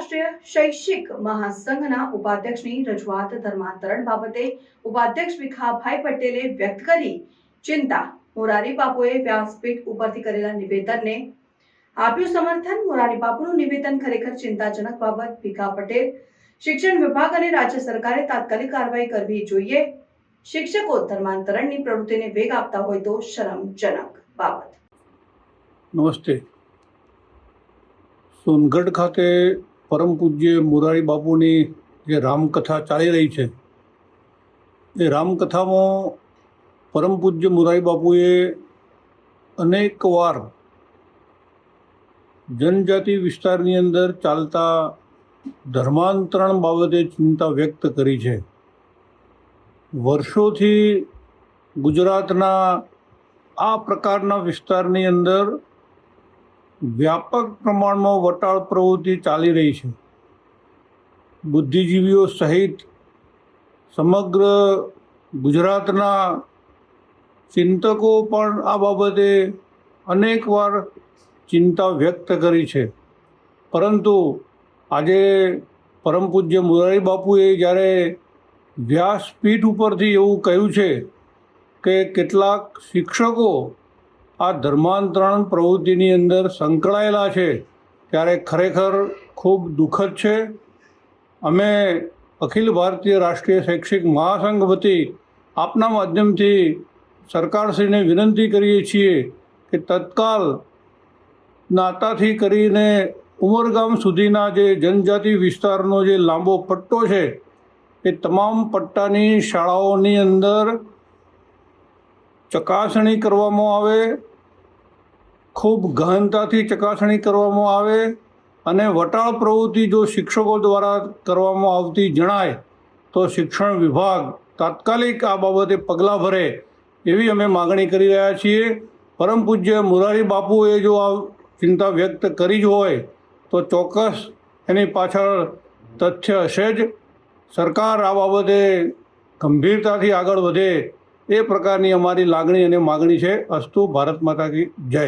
રાષ્ટ્રીય શૈક્ષિક મહાસંઘના ઉપાધ્યક્ષની રજૂઆત ધર્માંતરણ બાબતે ઉપાધ્યક્ષ ભીખાભાઈ પટેલે વ્યક્ત કરી ચિંતા મોરારી બાપુએ વ્યાસપીઠ ઉપરથી કરેલા નિવેદનને આપ્યું સમર્થન મોરારી બાપુનું નિવેદન ખરેખર ચિંતાજનક બાબત ભીખા પટેલ શિક્ષણ વિભાગ અને રાજ્ય સરકારે તાત્કાલિક કાર્યવાહી કરવી જોઈએ શિક્ષકો ધર્માંતરણની પ્રવૃત્તિને વેગ આપતા હોય તો શરમજનક બાબત નમસ્તે સોનગઢ ખાતે પરમ પૂજ્ય મોરારી બાપુની જે રામકથા ચાલી રહી છે, એ રામકથામાં પરમ પૂજ્ય મોરારી બાપુએ અનેક વાર જનજાતિ વિસ્તારની અંદર ચાલતા ધર્માંતરણ બાબતે ચિંતા વ્યક્ત કરી છે. વર્ષોથી ગુજરાતના આ પ્રકારના વિસ્તારની અંદર વ્યાપક પ્રમાણમાં વટાળ પ્રવૃત્તિ ચાલી રહી છે. બુદ્ધિજીવીઓ સહિત સમગ્ર ગુજરાતના ચિંતકો પણ આ બાબતે અનેકવાર ચિંતા વ્યક્ત કરી છે. પરંતુ આજે પરમ પૂજ્ય મુરારી બાપુએ જ્યારે વ્યાસપીઠ ઉપરથી એવું કહ્યું છે કે કેટલાક શિક્ષકો આ ધર્માંતરણ પ્રવૃત્તિની અંદર સંકળાયેલા છે ત્યારે ખરેખર ખૂબ દુઃખદ છે. અમે અખિલ ભારતીય રાષ્ટ્રીય શૈક્ષિક મહાસંઘ વતી આપના માધ્યમથી સરકારશ્રીને વિનંતી કરીએ છીએ કે તત્કાલ નાતાથી કરીને ઉમરગામ સુધીના જે જનજાતિ વિસ્તારનો જે લાંબો પટ્ટો છે, એ તમામ પટ્ટાની શાળાઓની અંદર ચકાસણી કરવામાં આવે ખૂબ ગહનતાથી ચકાસણી કરવામાં આવે અને વટાળ પ્રવૃત્તિ જો શિક્ષકો દ્વારા કરવામાં આવતી જણાય તો શિક્ષણ વિભાગ તાત્કાલિક આ બાબતે પગલાં ભરે એવી અમે માગણી કરી રહ્યા છીએ. પરમ પૂજ્ય મુરારી બાપુએ જો આ ચિંતા વ્યક્ત કરી જ હોય તો ચોક્કસ એની પાછળ તથ્ય હશે જ. સરકાર આ બાબતે ગંભીરતાથી આગળ વધે એ પ્રકારની અમારી લાગણી અને માગણી છે. અસ્તુ ભારત માતા કી જય.